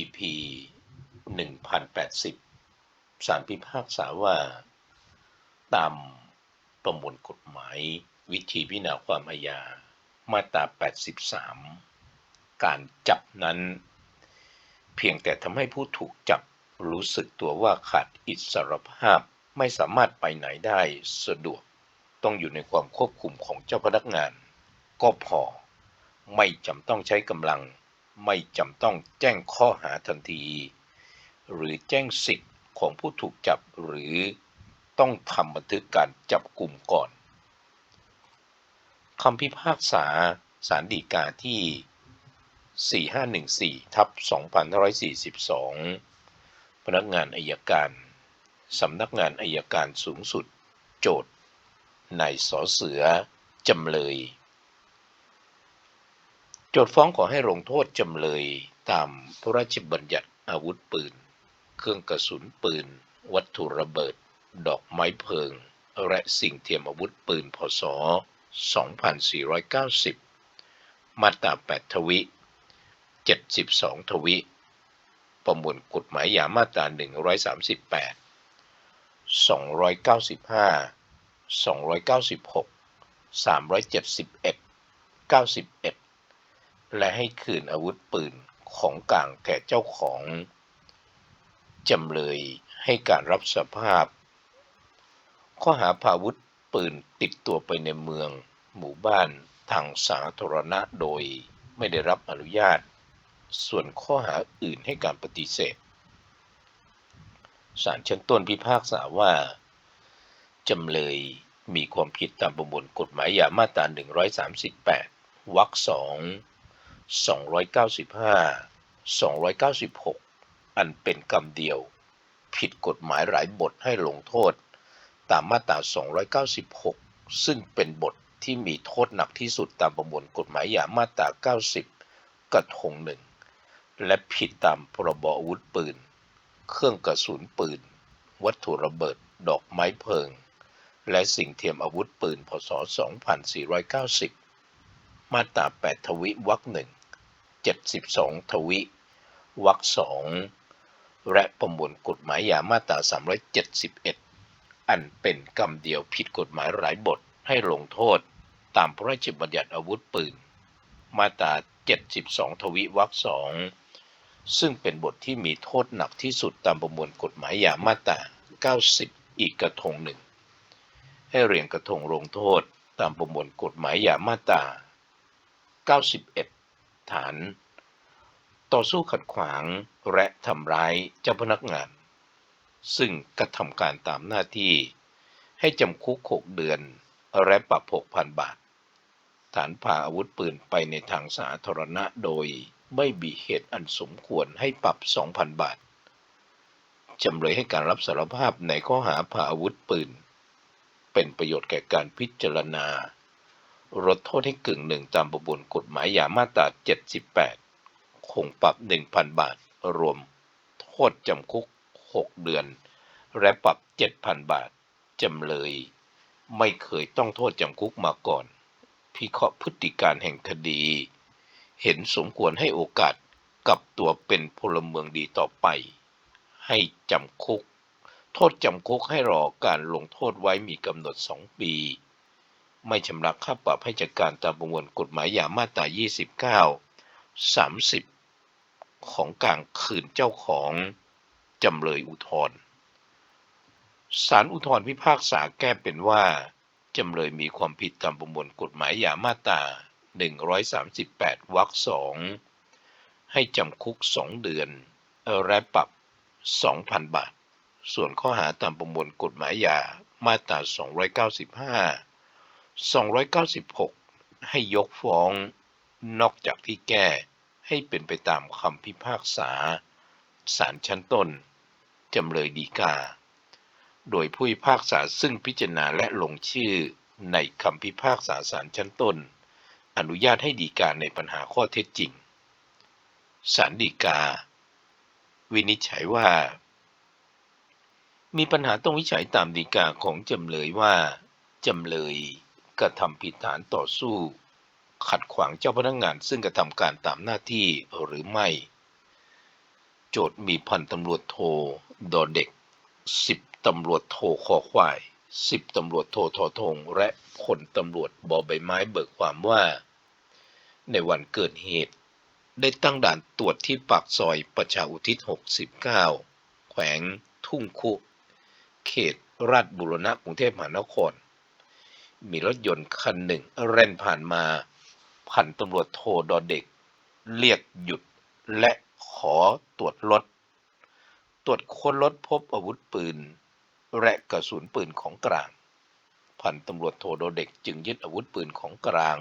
EP 1080 สารพิพากษาว่า ตามประมวลกฎหมาย วิธีพิจารณาความอาญา มาตรา 83 การจับนั้น เพียงแต่ทำให้ผู้ถูกจับรู้สึกตัวว่าขาดอิสรภาพไม่สามารถไปไหนได้สะดวก ต้องอยู่ในความควบคุมของเจ้าพนักงาน ก็พอไม่จำต้องใช้กำลัง ไม่จำต้องแจ้งข้อหาทันที หรือแจ้งสิทธิ์ของผู้ถูกจับหรือต้องทำบันทึกการจับกลุ่มก่อนคำพิพากษาสารดีกาที่ 4514 ทับ 2542 พนักงานอายการ สำนักงานอายการสูงสุด โจทย์นายสอเสือ จำเลย โจทฟ้องขอให้ลงโทษจำเลยตามพระราชบัญญัติอาวุธปืน เครื่องกระสุนปืน วัตถุระเบิด ดอกไม้เพลิง และสิ่งเทียมอาวุธปืนพศ 2490 มาตรา 8 ทวิ 72 ทวิ ประมวลกฎหมายยามาตรา 138 295 296 371 91 และให้คืนอาวุธปืนของกลางแก่เจ้าของ จำเลยให้การรับสภาพ ข้อหาพาวุธปืนติดตัวไปในเมือง หมู่บ้านทางสาธารณะโดยไม่ได้รับอนุญาต ส่วนข้อหาอื่นให้การปฏิเสธศาลชั้นต้นพิพากษาว่า จำเลยมีความผิดตามประมวลกฎหมายยามาตรา138วรรคสอง 295 296 อันเป็นกรรมเดียว ผิดกฎหมายหลายบทให้ลงโทษ ตามมาตรา 296 ซึ่งเป็นบทที่มีโทษหนักที่สุดตามประมวลกฎหมายยามาตรา 90 กระทงหนึ่ง และผิดตามพรบอาวุธปืน เครื่องกระสุนปืน วัตถุระเบิด ดอกไม้เพลิง และสิ่งเทียมอาวุธปืน พศ 2490 มาตรา 8 ทวิวรรคหนึ่ง 72 ทวิวรรคสองและประมวลกฎหมายยามาตรา 371 อันเป็นกรรมเดียวผิดกฎหมายหลายบทให้ลงโทษตามพระราชบัญญัติอาวุธปืน มาตรา 72 ทวิวรรคสองซึ่งเป็นบทที่มีโทษหนักที่สุดตามประมวลกฎหมายยามาตรา 90 อีกกระทงหนึ่ง ให้เรียงกระทงลงโทษตามประมวลกฎหมายยามาตรา 91 ฐาน ต่อสู้ขัดขวางและทำร้ายเจ้าพนักงาน ซึ่งกระทำการตามหน้าที่ ให้จำคุก6เดือน และปรับ6,000บาท ฐานพาอาวุธปืนไปในทางสาธารณะโดยไม่มีเหตุอันสมควรให้ปรับ 2,000 บาท จำเลยให้การรับสารภาพในข้อหาพาอาวุธปืน เป็นประโยชน์แก่การพิจารณา ลดโทษให้กึ่งหนึ่งตามประมวลกฎหมายยามาตรา 78 คงปรับ 1,000 บาท รวมโทษจำคุก 6 เดือน และปรับ 7,000 บาท จำเลย ไม่เคยต้องโทษจำคุกมาก่อน พิเคราะห์พฤติการแห่งคดี เห็นสมควรให้โอกาสกับตัวเป็นพลเมืองดีต่อไป ให้จำคุก โทษจำคุกให้รอการลงโทษไว้มีกำหนด 2 ปี ไม่ชำระค่าปรับให้จัดการตามประมวลกฎหมายยามาตรา29 30 ของกลางคืนเจ้าของจำเลยอุทธรศาลอุทธรพิพากษาแก้เป็นว่า จำเลยมีความผิดตามประมวลกฎหมายยามาตรา138 วรรคสองให้จำคุก 2 เดือน และปรับ 2,000 บาท ส่วนข้อหาตามประมวลกฎหมายยามาตรา295 296 ให้ยกฟ้อง นอกจากที่แก้ให้เป็นไปตามคำพิพากษาศาลชั้นต้น จำเลยดีกา โดยผู้พิพากษาซึ่งพิจารณาและลงชื่อในคำพิพากษาศาลชั้นต้น อนุญาตให้ดีกาในปัญหาข้อเท็จจริงศาลฎีกา วินิจฉัยว่า มีปัญหาต้องวิจัยตามฎีกาของจำเลยว่า จำเลย กระทำผิดฐานต่อสู้ ขัดขวางเจ้าพนักงงานซึ่งกระทำการตามหน้าที่หรือไม่ โจทย์มีพันตำรวจโทดอเด็กสิบตำรวจโทคอควายสิบตำรวจโททอทงและพลตำรวจบอใบไม้เบิกความว่า ในวันเกิดเหตุ ได้ตั้งด่านตรวจที่ปากซอยประชาอุทิศ 69 แขวงทุ่งคุ เขตราชบุรณะกรุงเทพมหานคร มีรถยนต์คันหนึ่งเร่นผ่านมาพันตำรวจโทดอเด็ก เรียกหยุดและขอตรวจรถ ตรวจค้นรถพบอาวุธปืน และกระสุนปืนของกลาง พันตำรวจโทโดเด็กจึงยึดอาวุธปืนของกลาง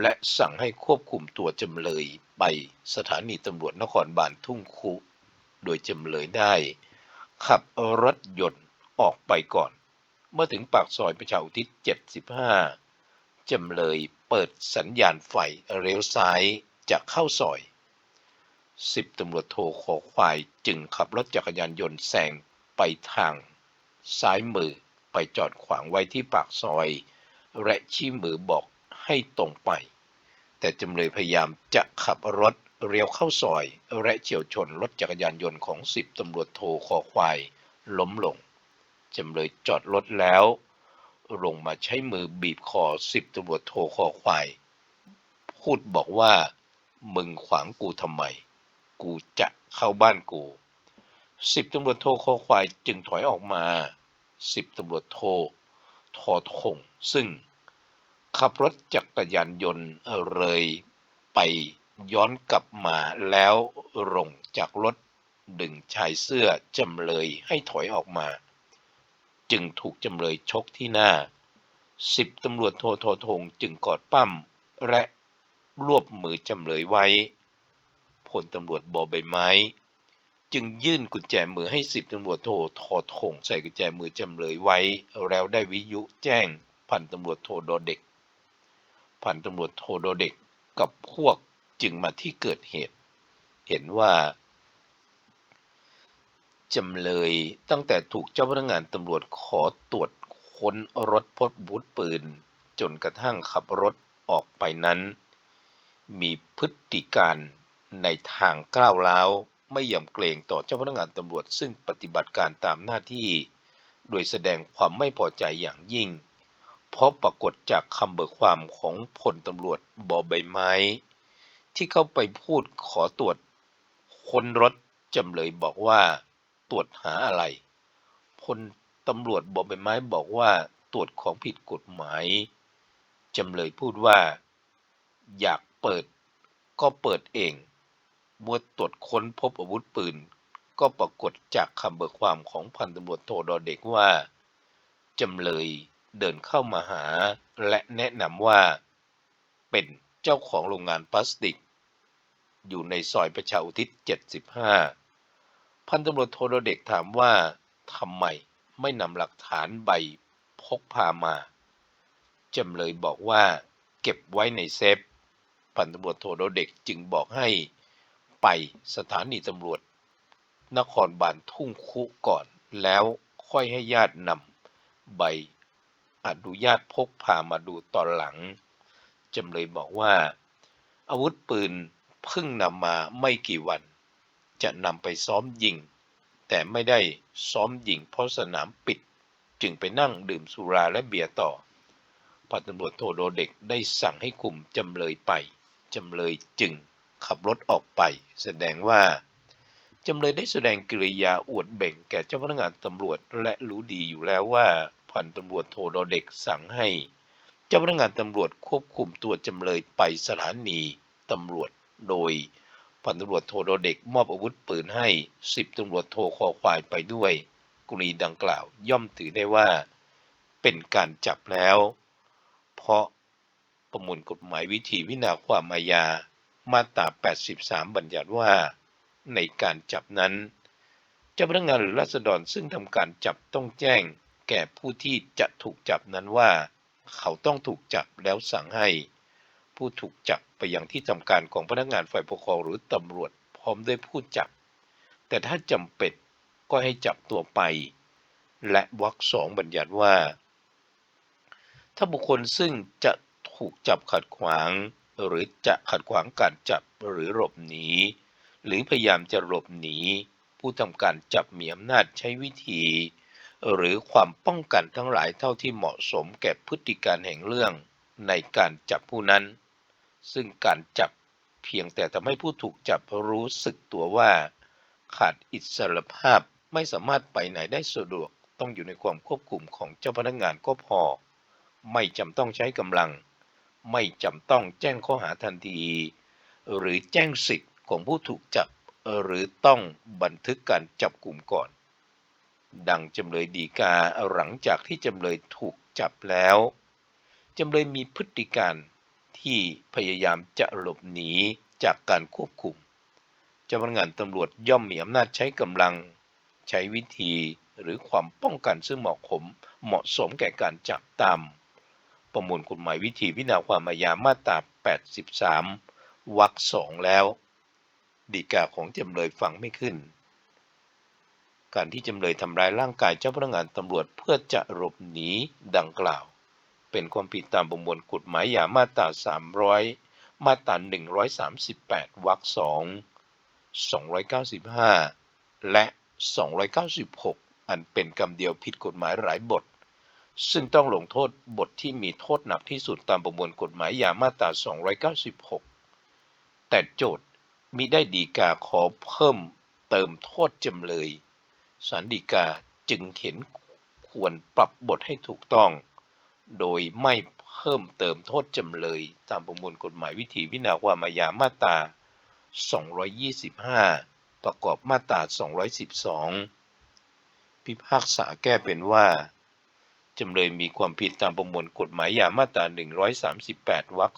และสั่งให้ควบคุมตัวจำเลยไปสถานีตำรวจนครบาลทุ่งคุ โดยจำเลยได้ ขับรถยนต์ออกไปก่อน เมื่อถึงปากซอยประชาอุทิศ 75 จำเลยเปิดสัญญาณไฟเลี้ยวซ้ายจะเข้าซอยสิบตำรวจโทขอควายจึงขับรถจักรยานยนต์แซงไปทาง ซ้ายมือไปจอดขวางไว้ที่ปากซอย และชี้มือบอกให้ตรงไป แต่จำเลยพยายามจะขับรถเลี้ยวเข้าซอย และเฉียวชนรถจักรยานยนต์ของสิบตำรวจโทขอควาย ล้มลง จำเลยจอดรถแล้ว ลงมาใช้มือบีบคอสิบตำรวจโทคอควาย พูดบอกว่า มึงขวางกูทำไม กูจะเข้าบ้านกูสิบตำรวจโทคอควายจึงถอยออกมาสิบตำรวจโททอทงซึ่ง ขับรถจักรยานยนต์เลยไปย้อนกลับมาแล้วลงจากรถดึงชายเสื้อจำเลยให้ถอยออกมา จึงถูกจำเลยชกที่หน้าสิบตำรวจโทโททงจึงกอดปั้มและรวบมือจำเลยไว้พลตำรวจบอใบไม้ จึงยื่นกุญแจมือให้สิบตำรวจโททอทงใส่กุญแจมือจำเลยไว้ แล้วได้วิยุแจ้งพันตำรวจโทโดเด็ก พันตำรวจโทโดเด็กกับพวกจึงมาที่เกิดเหตุ เห็นว่า จำเลยตั้งแต่ถูกเจ้าพนักงานตำรวจขอตรวจค้นรถพบอาวุธปืน จนกระทั่งขับรถออกไปนั้น มีพฤติการในทางก้าวร้าวไม่ยำเกรงต่อเจ้าพนักงานตำรวจซึ่งปฏิบัติการตามหน้าที่ โดยแสดงความไม่พอใจอย่างยิ่ง เพราะปรากฏจากคำเบิกความของพลตำรวจบอใบไม้ ที่เข้าไปพูดขอตรวจค้นรถจำเลยบอกว่า รวจหาอะไรพลตำรวจบอกใบไม้บอกว่าตรวจของผิดกฎหมายจำเลยพูดว่า อยากเปิดก็เปิดเองเมื่อตรวจค้นพบอาวุธปืน ก็ปรากฏจากคำเบิกความของพันตำรวจโทดอเด็กว่าจำเลยเดินเข้ามาหา และแนะนำว่า เป็นเจ้าของโรงงานพลาสติก อยู่ในซอยประชาอุทิศ 75 พันตำรวจโทดอเด็กถามว่าทำไมไม่นำหลักฐานใบพกพามาจำเลยบอกว่าเก็บไว้ในเซฟ พันตำรวจโทโดเด็กจึงบอกให้ไปสถานีตำรวจ นครบาลทุ่งคุก่อนแล้วค่อยให้ญาตินำใบอนุญาตพกพามาดูตอนหลังจำเลยบอกว่า อาวุธปืนเพิ่งนำมาไม่กี่วัน จะนำไปซ้อมยิง แต่ไม่ได้ซ้อมยิงเพราะสนามปิด จึงไปนั่งดื่มสุราและเบียร์ต่อพันตำรวจโทโดเด็กได้สั่งให้คุมจำเลยไป จำเลยจึงขับรถออกไป แสดงว่า จำเลยได้แสดงกิริยาอวดเบ่งแก่เจ้าพนักงานตำรวจและรู้ดีอยู่แล้วว่าพันตำรวจโทโดเด็กสั่งให้ เจ้าพนักงานตำรวจควบคุมตัวจำเลยไปสถานีตำรวจโดย พันตำรวจโทโดเด็กมอบอาวุธปืนให้สิบตำรวจโทคอควายไปด้วยกรณีดังกล่าวย่อมถือได้ว่า เป็นการจับแล้ว เพราะประมวลกฎหมายวิธีวินาความอาญามาตรา 83 บัญญัติว่า ในการจับนั้นเจ้าพนักงานหรือราษฎรซึ่งทำการจับต้องแจ้ง แก่ผู้ที่จะถูกจับนั้นว่า เขาต้องถูกจับแล้วสั่งให้ ผู้ถูกจับไปยังที่ทำการของพนักงานฝ่ายปกครองหรือตำรวจพร้อมด้วยผู้จับ แต่ถ้าจำเป็นก็ให้จับตัวไป และวรรคสองบัญญัติว่า ถ้าบุคคลซึ่งจะถูกจับขัดขวาง หรือจะขัดขวางการจับหรือหลบหนี หรือพยายามจะหลบหนี ผู้ทำการจับมีอำนาจใช้วิธี หรือความป้องกันทั้งหลายเท่าที่เหมาะสมแก่พฤติการแห่งเรื่องในการจับผู้นั้น ซึ่งการจับเพียงแต่ทำให้ผู้ถูกจับรู้สึกตัวว่า ขาดอิสรภาพไม่สามารถไปไหนได้สะดวกต้องอยู่ในความควบคุมของเจ้าพนักงานก็พอ ไม่จำต้องใช้กำลัง ไม่จำต้องแจ้งข้อหาทันที หรือแจ้งสิทธิ์ของผู้ถูกจับหรือต้องบันทึกการจับกลุ่มก่อน ดังจำเลยดีกาหลังจากที่จำเลยถูกจับแล้ว จำเลยมีพฤติการ ที่พยายามจะหลบหนีจากการควบคุม เจ้าพนักงานตำรวจย่อมมีอำนาจใช้กำลัง ใช้วิธีหรือความป้องกันซึ่งเหมาะสมเหมาะสมแก่การจับตาม ประมวลกฎหมายวิธีวินาความอาญามาตรา 83 วรรคสองแล้ว ดีกาของจำเลยฟังไม่ขึ้น การที่จำเลยทำร้ายร่างกายเจ้าพนักงานตำรวจเพื่อจะหลบหนีดังกล่าว เป็นความผิดตามประมวลกฎหมายอาญามาตรา 300 มาตรา 138 วรรคสอง295 และ 296 อันเป็นกรรมเดียวผิดกฎหมายหลายบท ซึ่งต้องลงโทษบทที่มีโทษหนักที่สุดตามประมวลกฎหมายอาญามาตรา 296 แต่โจทย์มิได้ดีกาขอเพิ่มเติมโทษจำเลยศาลฎีกาจึงเห็นควรปรับบทให้ถูกต้อง โดยไม่เพิ่มเติมโทษจำเลย ตามประมวลกฎหมายวิธีวินาความอาญามาตรา 225 ประกอบมาตรา 212 พิพากษาแก้เป็นว่า จำเลยมีความผิดตามประมวลกฎหมายอาญามาตรา 138 วรรค 2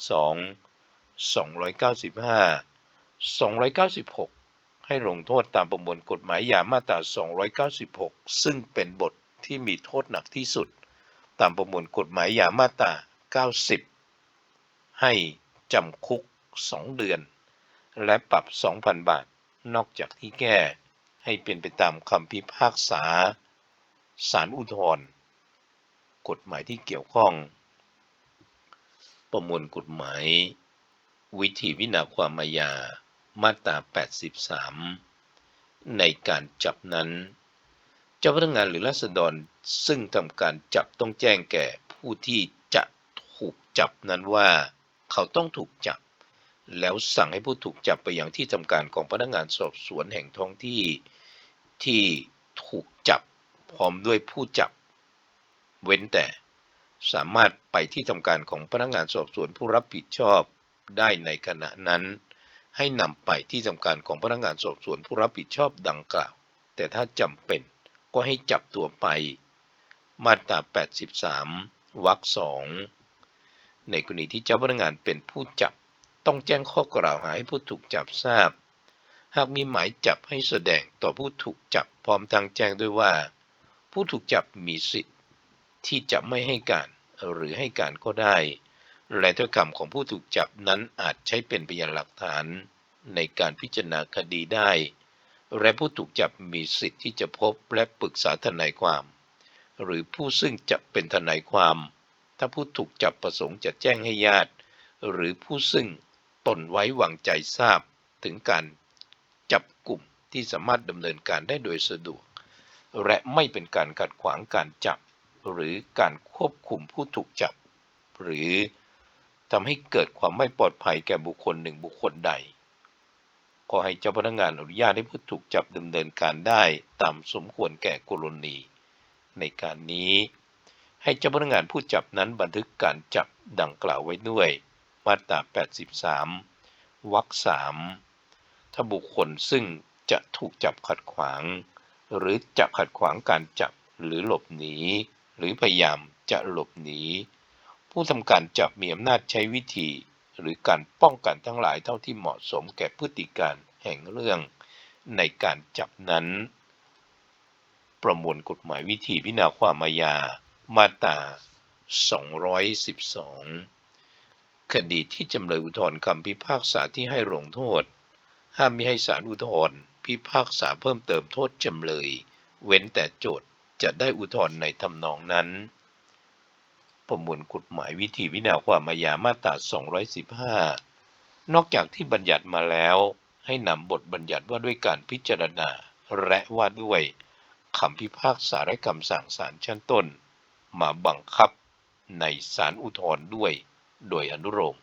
295 296 ให้ลงโทษตามประมวลกฎหมายอาญามาตรา 296 ซึ่งเป็นบทที่มีโทษหนักที่สุด ตามประมวลกฎหมายอาญามาตรา 90 ให้จำคุก 2 เดือน และปรับ 2,000 บาท นอกจากที่แก้ให้เป็นไปตามคำพิพากษาศาลอุทธรณ์กฎหมายที่เกี่ยวข้อง ประมวลกฎหมาย วิธีวินาความอาญามาตรา 83 ในการจับนั้น จ้าพนักงานหรือราษฎรซึ่งทำการจับต้องแจ้งแก่ผู้ที่จะถูกจับนั้นว่าเขาต้องถูกจับ แล้วสั่งให้ผู้ถูกจับไปยังที่ทำการของพนักงานสอบสวนแห่งท้องที่ที่ถูกจับพร้อมด้วยผู้จับ เว้นแต่สามารถไปที่ทำการของพนักงานสอบสวนผู้รับผิดชอบได้ในขณะนั้น ให้นำไปที่ทำการของพนักงานสอบสวนผู้รับผิดชอบดังกล่าว แต่ถ้าจำเป็น ก็ให้จับตัวไป มาตรา 83 วรรคสองในกรณีที่เจ้าพนักงานเป็นผู้จับ ต้องแจ้งข้อกล่าวหาให้ผู้ถูกจับทราบ หากมีหมายจับให้แสดงต่อผู้ถูกจับพร้อมทางแจ้งด้วยว่า ผู้ถูกจับมีสิทธิ์ ที่จะไม่ให้การหรือให้การก็ได้ และถ้อยคำของผู้ถูกจับนั้นอาจใช้เป็นพยานหลักฐานในการพิจารณาคดีได้ และผู้ถูกจับมีสิทธิ์ที่จะพบและปรึกษาทนายความ หรือผู้ซึ่งจะเป็นทนายความ ถ้าผู้ถูกจับประสงค์จะแจ้งให้ญาติ หรือผู้ซึ่งตนไว้วางใจทราบถึงการจับกลุ่มที่สามารถดำเนินการได้โดยสะดวก และไม่เป็นการขัดขวางการจับ หรือการควบคุมผู้ถูกจับ หรือทำให้เกิดความไม่ปลอดภัยแก่บุคคลหนึ่งบุคคลใด ขอให้เจ้าพนักงานอนุญาตให้ผู้ถูกจับดำเนินการได้ตามสมควรแก่กรณีในการนี้ ให้เจ้าพนักงานผู้จับนั้นบันทึกการจับดังกล่าวไว้ด้วย มาตรา 83 วรรคสามถ้าบุคคลซึ่งจะถูกจับขัดขวาง หรือจะขัดขวางการจับหรือหลบหนี หรือพยายามจะหลบหนี ผู้ทำการจับมีอำนาจใช้วิธี หรือการป้องกันทั้งหลายเท่าที่เหมาะสมแก่พฤติการแห่งเรื่องในการจับนั้น ประมวลกฎหมายวิธีพิจารณาความอาญามาตรา 212 คดีที่จำเลยอุทธรณ์คำพิพากษาที่ให้ลงโทษ ห้ามมิให้ศาลอุทธรณ์พิพากษาเพิ่มเติมโทษจำเลย เว้นแต่โจทย์จะได้อุทธรณ์ในทำนองนั้น ประมวลกฎหมายวิธีวินาความมายามาตรา 215 นอกจากที่บัญญัติมาแล้ว ให้นำบทบัญญัติว่าด้วยการพิจารณา และว่าด้วยคำพิพากษาและคำสั่งศาลชั้นต้น มาบังคับในศาลอุทธรณ์ด้วย โดยอนุโลม